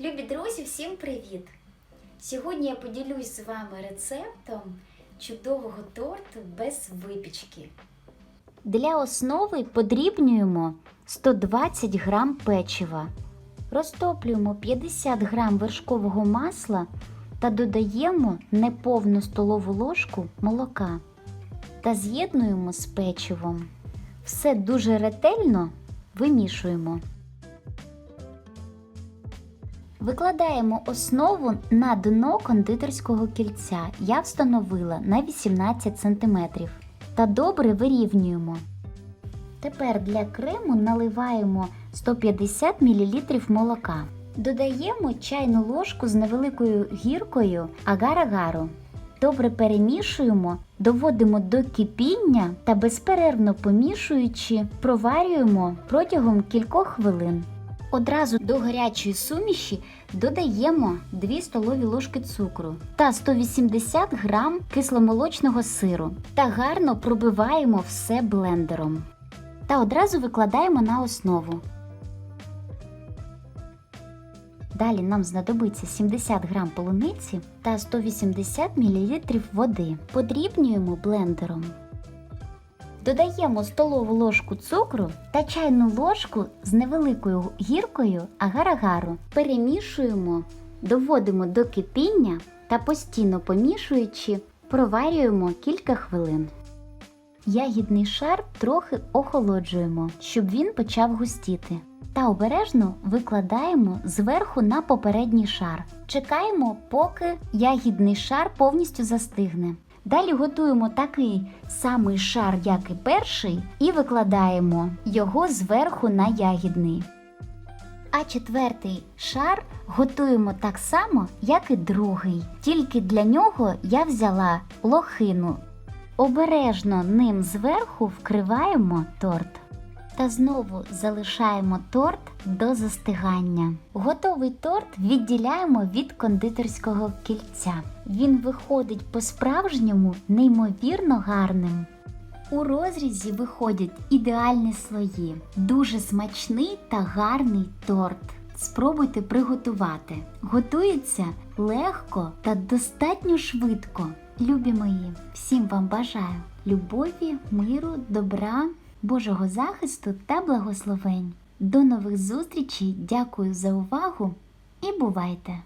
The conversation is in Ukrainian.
Любі друзі, всім привіт! Сьогодні я поділюсь з вами рецептом чудового торту без випічки. Для основи подрібнюємо 120 грам печива, розтоплюємо 50 грам вершкового масла та додаємо неповну столову ложку молока та з'єднуємо з печивом. Все дуже ретельно вимішуємо. Викладаємо основу на дно кондитерського кільця. Я встановила на 18 см. Та добре вирівнюємо. Тепер для крему наливаємо 150 мл молока. Додаємо чайну ложку з невеликою гіркою агар-агару. Добре перемішуємо, доводимо до кипіння та безперервно помішуючи, проварюємо протягом кількох хвилин. Одразу до гарячої суміші додаємо 2 столові ложки цукру та 180 грам кисломолочного сиру та гарно пробиваємо все блендером. Та одразу викладаємо на основу. Далі нам знадобиться 70 грам полуниці та 180 мл води. Подрібнюємо блендером. Додаємо столову ложку цукру та чайну ложку з невеликою гіркою агар-агару. Перемішуємо, доводимо до кипіння та постійно помішуючи, проварюємо кілька хвилин. Ягідний шар трохи охолоджуємо, щоб він почав густіти. Та обережно викладаємо зверху на попередній шар. Чекаємо, поки ягідний шар повністю застигне. Далі готуємо такий самий шар, як і перший, і викладаємо його зверху на ягідний. А четвертий шар готуємо так само, як і другий. Тільки для нього я взяла лохину. Обережно ним зверху вкриваємо торт. Та знову залишаємо торт до застигання. Готовий торт відділяємо від кондитерського кільця. Він виходить по-справжньому неймовірно гарним. У розрізі виходять ідеальні слої, дуже смачний та гарний торт. Спробуйте приготувати. Готується легко та достатньо швидко. Любі мої, всім вам бажаю любові, миру, добра, Божого захисту та благословень. До нових зустрічей, дякую за увагу і бувайте!